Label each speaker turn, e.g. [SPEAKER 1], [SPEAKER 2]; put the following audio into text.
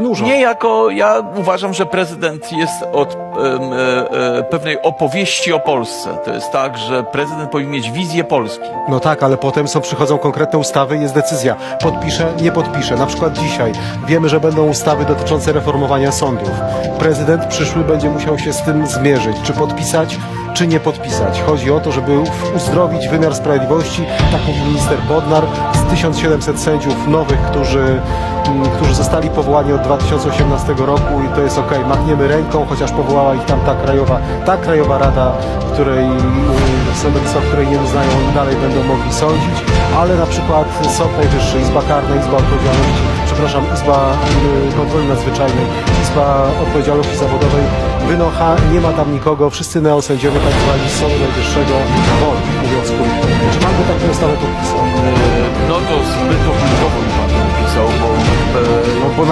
[SPEAKER 1] nużą.
[SPEAKER 2] Nie jako, ja uważam, że prezydent jest od em, e, e, pewnej opowieści o Polsce. To jest tak, że prezydent powinien mieć wizję Polski.
[SPEAKER 1] No tak, ale potem są, przychodzą konkretne ustawy jest decyzja. Podpiszę, nie podpiszę. Na przykład dzisiaj wiemy, że będą ustawy dotyczące reformowania sądów. Prezydent przyszły będzie musiał się z tym zmierzyć, czy podpisać, czy nie podpisać. Chodzi o to, żeby uzdrowić wymiar sprawiedliwości, tak mówił minister Bodnar, z 1700 sędziów nowych, którzy, którzy zostali powołani od 2018 roku i to jest ok, machniemy ręką, chociaż powołała ich tam ta krajowa, ta krajowa rada, której y, sądownictwa, której nie uznają, dalej będą mogli sądzić, ale na przykład Sąd Najwyższy, Izba Karna, Izba Odpowiedzialności, przepraszam, Izba y, Kontroli Nadzwyczajnej, Izba Odpowiedzialności Zawodowej, wynocha, nie ma tam nikogo, wszyscy neosędziowie tak zwani z Sądu Najwyższego woli, mówiąc krótko. Czy pan by taką ustawę podpisał?
[SPEAKER 2] E,